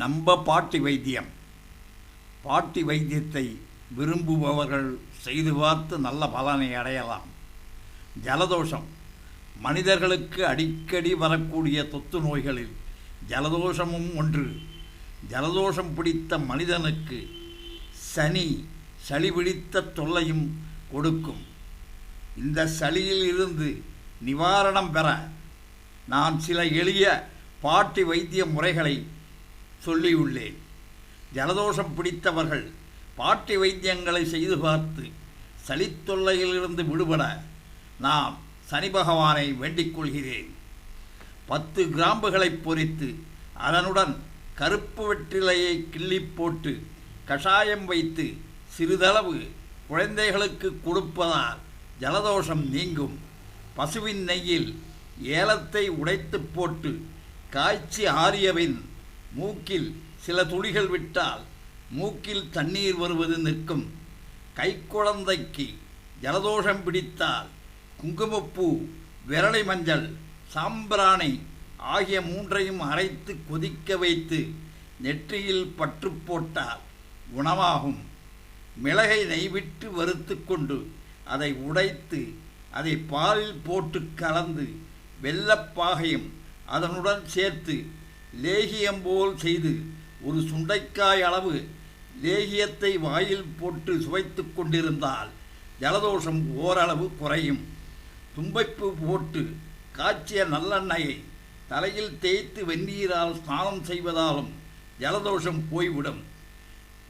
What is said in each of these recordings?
நம்ப பாட்டி வைத்தியம். பாட்டி வைத்தியத்தை விரும்புபவர்கள் செய்து பார்த்து நல்ல பலனை அடையலாம். ஜலதோஷம். மனிதர்களுக்கு அடிக்கடி வரக்கூடிய தொத்து நோய்களில் ஜலதோஷமும் ஒன்று. ஜலதோஷம் பிடித்த மனிதனுக்கு சனி சளி பிடித்த தொல்லையும் கொடுக்கும். இந்த சளியில் இருந்து நிவாரணம் பெற நான் சில எளிய பாட்டி வைத்திய முறைகளை சொல்லியுள்ளேன் ஜலதோஷம் பிடித்தவர்கள் பாட்டி வைத்தியங்களை செய்து பார்த்து சளித்தொல்லையிலிருந்து விடுபட நான் சனி பகவானை வேண்டிக் கொள்கிறேன். பத்து கிராம்புகளை பொறித்து அதனுடன் கருப்பு வெற்றிலையை கிள்ளி போட்டு கஷாயம் வைத்து சிறிதளவு குழந்தைகளுக்கு கொடுப்பதால் ஜலதோஷம் நீங்கும். பசுவின் நெய்யில் ஏலத்தை உடைத்து போட்டு காய்ச்சி ஆறியபின் மூக்கில் சில துளிகள் விட்டால் மூக்கில் தண்ணீர் வருவது நிற்கும். கைக்குழந்தைக்கு ஜலதோஷம் பிடித்தால் குங்குமப்பூ விரலை மஞ்சள் சாம்பிராணி ஆகிய மூன்றையும் அரைத்து கொதிக்க வைத்து நெற்றியில் பற்று போட்டால் குணமாகும். மிளகை நெய்விட்டு வறுத்து கொண்டு அதை உடைத்து அதை பாலில் போட்டு கலந்து வெள்ளப்பாகையும் அதனுடன் சேர்த்து லேகியம் போல் செய்து ஒரு சுண்டைக்காய் அளவு லேகியத்தை வாயில் போட்டு சுவைத்து கொண்டிருந்தால் ஜலதோஷம் ஓரளவு குறையும். தும்பைப்பு போட்டு காய்ச்சிய நல்லெண்ணெயை தலையில் தேய்த்து வெந்நீரால் ஸ்நானம் செய்வதாலும் ஜலதோஷம் போய்விடும்.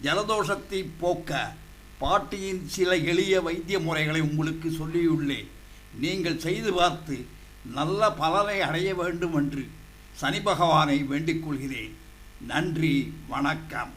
ஜலதோஷத்தை போக்க பாட்டியின் சில எளிய வைத்திய முறைகளை உங்களுக்கு சொல்லியுள்ளேன். நீங்கள் செய்து பார்த்து நல்ல பலனை அடைய வேண்டும் என்று சனி பகவானை வேண்டிக் கொள்கிறேன். நன்றி வணக்கம்.